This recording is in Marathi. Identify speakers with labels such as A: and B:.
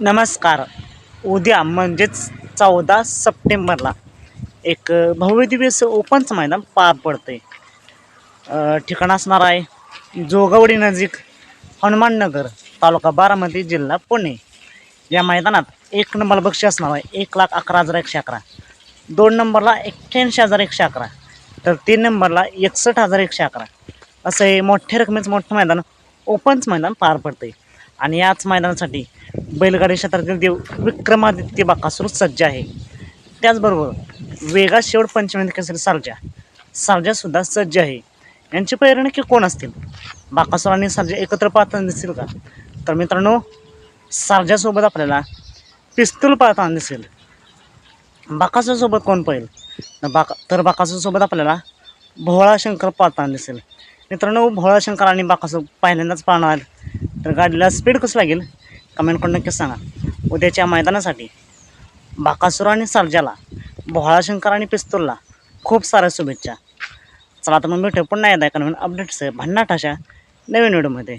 A: नमस्कार. उद्या म्हणजेच चौदा सप्टेंबरला एक भव्य दिव्य ओपनचं मैदान पार पडतं आहे ठिकाण असणार आहे जोगवडी नजीक हनुमाननगर तालुका बारामती जिल्हा पुणे. या मैदानात एक नंबर बक्षी असणार आहे एक लाख अकरा हजार एकशे अकरा. दोन नंबरला एक्क्याऐंशी हजार एकशे अकरा. तर तीन नंबरला एकसष्ट हजार एकशे अकरा. असं हे मोठ्या रकमेचं मोठं मैदान ओपनचं मैदान पार पडतंय. आणि याच मैदानासाठी बैलगाडी क्षेत्रातील देव विक्रमादित्य बाकासूर सज्ज आहे. त्याचबरोबर वेगा शेवट पंचमी केसरी सारजा सारजासुद्धा सज्ज आहे. यांची प्रेरणा नक्की कोण असतील? बाकासूर आणि सारजा एकत्र पाहताना दिसतील का? तर मित्रांनो सारजासोबत आपल्याला पिस्तूल पाहताना दिसेल. बाकासूरसोबत कोण पाहिल? बाका तर बाकासूरसोबत आपल्याला भोळा शंकर पाहताना दिसेल. मित्रांनो भोळा शंकर आणि बाकासूर पहिल्यांदाच पाहणार तर गाडीला स्पीड कसं लागेल? कमेंट करून नक्कीच सांगा. उद्याच्या मैदानासाठी बाकासूर आणि सर्जाला भोळाशंकर आणि पिस्तूलला खूप साऱ्या शुभेच्छा. चला तर मग भेटू पुन्हा एकदा का नवीन अपडेट्स भन्नाट अशा नवीन व्हिडिओमध्ये